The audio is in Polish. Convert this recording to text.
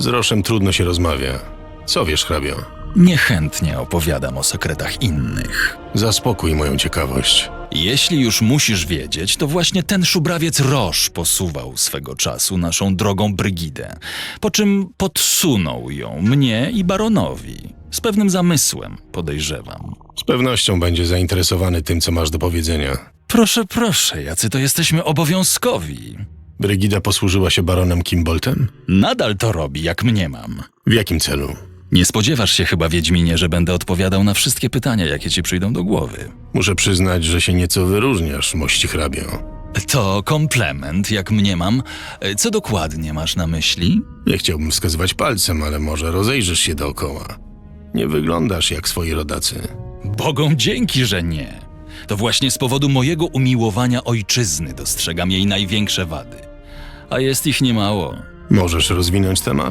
Z Roszem trudno się rozmawia. Co wiesz, hrabio? Niechętnie opowiadam o sekretach innych. Zaspokój moją ciekawość. Jeśli już musisz wiedzieć, to właśnie ten szubrawiec Roż posuwał swego czasu naszą drogą Brygidę, po czym podsunął ją mnie i baronowi. Z pewnym zamysłem, podejrzewam. Z pewnością będzie zainteresowany tym, co masz do powiedzenia. Proszę, proszę, jacy to jesteśmy obowiązkowi. Brygida posłużyła się baronem Kimboltem? Nadal to robi, jak mnie mam. W jakim celu? Nie spodziewasz się chyba, Wiedźminie, że będę odpowiadał na wszystkie pytania, jakie ci przyjdą do głowy. Muszę przyznać, że się nieco wyróżniasz, mości hrabio. To komplement, jak mnie mam. Co dokładnie masz na myśli? Nie chciałbym wskazywać palcem, ale może rozejrzysz się dookoła. Nie wyglądasz jak swoi rodacy. Bogom dzięki, że nie. To właśnie z powodu mojego umiłowania ojczyzny dostrzegam jej największe wady. A jest ich niemało. Możesz rozwinąć temat?